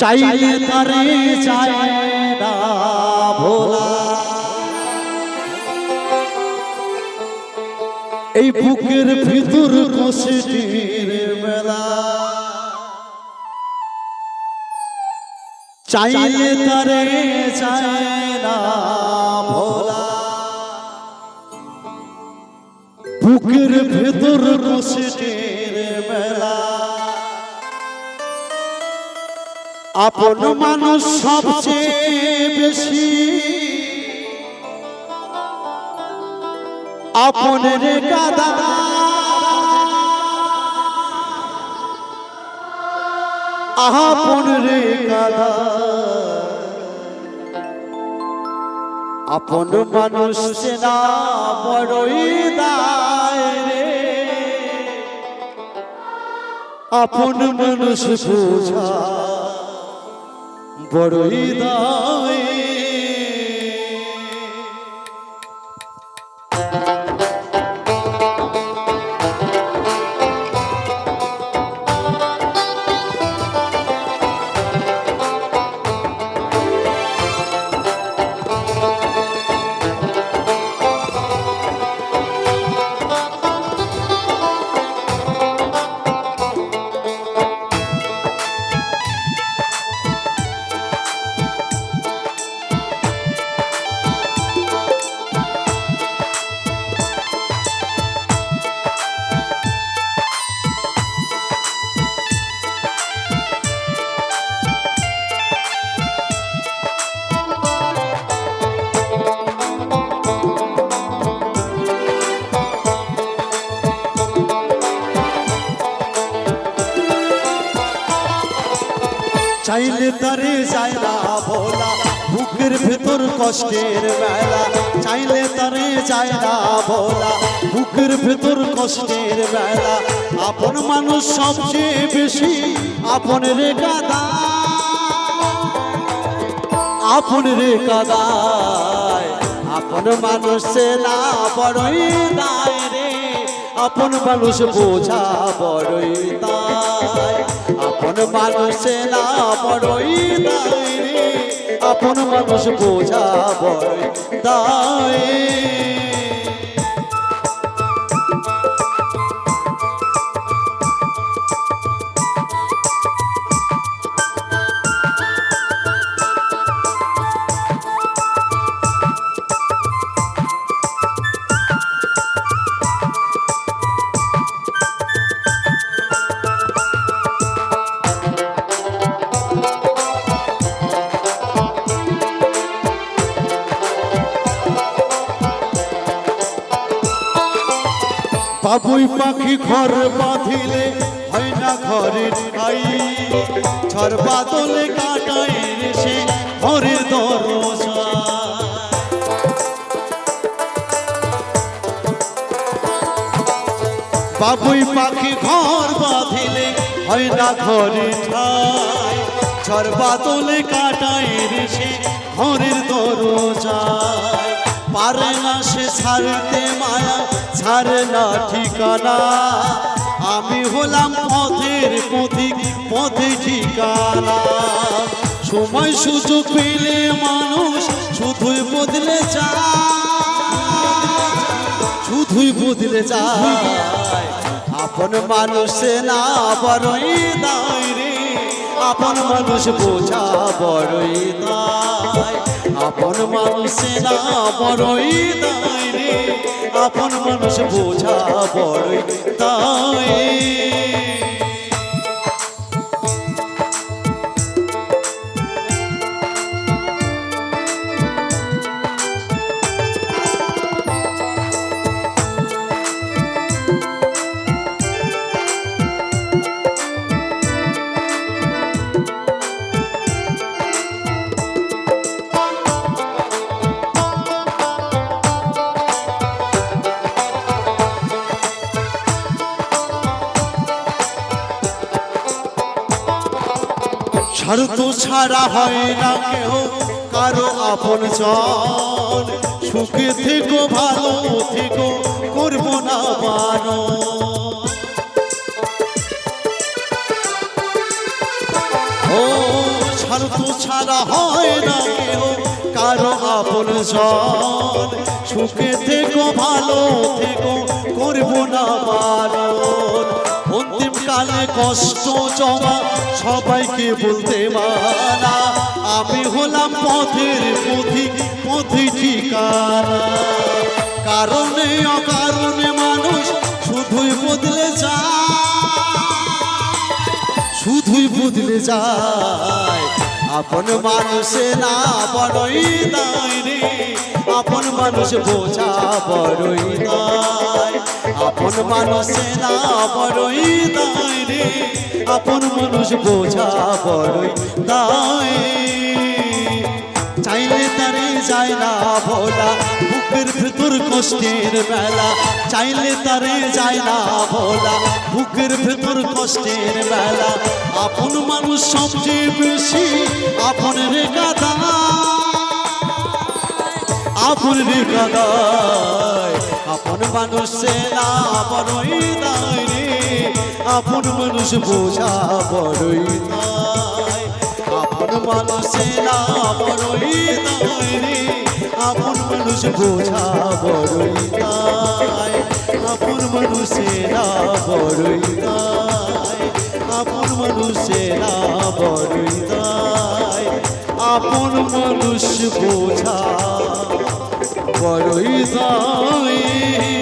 চাইলে তারে চায় না ভোলা। এই বুকের ভিতর কষ্টের মেলা। চাইলে তারে চায় না ভোলা। বুকের ভেতর কষ্টের আপন মানুষ সবচেয়ে বেশি। আপনের কাদা আপন রে কাদা আপন মানুষ না বড়ই দায় রে। আপন মানুষ বোঝা। বড়ই দায়। চাইলে তারে যায় না ভোলা। বুকের ভেতর কষ্টের মেলা। চাইলে তারে যায় না ভোলা। বুকের ভেতর কষ্টের মেলা। আপন মানুষ সবচেয়ে বেশি আপন রে কাদা আপন রে কাদায় আপন মানুষ না বড়ই দায় রে। আপন মানুষ বোঝা বড়ই দায়। আপন মানুষ না বড়ই দায় রে আপন মানুষ বোঝা বড় দায়। বাবুই পাখি ঘর বাঁধিলে হয় না ঘরের ঠাই। ঝড় বাদলে কাটায় সে ঘরের দরজা। বাবুই পাখি ঘর বাঁধিলে হয় না ঘরে ঠাই। ঝড় বাদলে কাটায় সে ঘরের দরজায় পারে না সে ছাড়তে মায়া, ছাড়ে না ঠিকানা। আমি হলাম পথের পথিক পথে ঠিকানা। সময় সুযোগ পেলে মানুষ শুধুই বদলে যায়। শুধুই বদলে যায়। আপন মানুষ না বড়ই দায় রে। আপন মানুষ বোঝা বড়ই তাই আপন মানুষ না বড়ই তাই রে। আপন মানুষ বোঝা বড়ই দায়। স্বার্থ ছাড়া হয় না কেউ কারও আপন জন সুখে থেকো, ভালো থেকো, করব না বানো ও ছাড়া হয় না কেউ কারও আপন জন সুখে থেকো, ভালো থেকো, করব না কালে কষ্ট জমা, সবাইকে বলতে মানা। আমি হলাম পথের পথিক পথি ঠিকানা। কারণে অকারণে মানুষ শুধুই বদলে যায়। শুধুই বদলে যায়। আপন মানুষে না বড়ই দায় রে। আপন মানুষ বোঝা বড়ই দায়। আপন মানুষে না বড়ই দায় রে, আপন মানুষ বোঝা বড়ই দায়। চাইলে তারে যায় না ভোলা, বুকের ভেতর কষ্টের বেলা চাইলে তারে যায় না ভোলা, বুকের ভেতর কষ্টের বেলা আপন মানুষ সবচেয়ে বেশি, আপন রে গাদা আপন মানুষ আপন মানুষ বোঝা বড়ই আপন মানুষে বড়ই আপন মানুষ বোঝা বড়ই আপন মানুষে বড়ই আপন মানুষে বড়ই আপন মানুষ বোঝা বড়ই দায়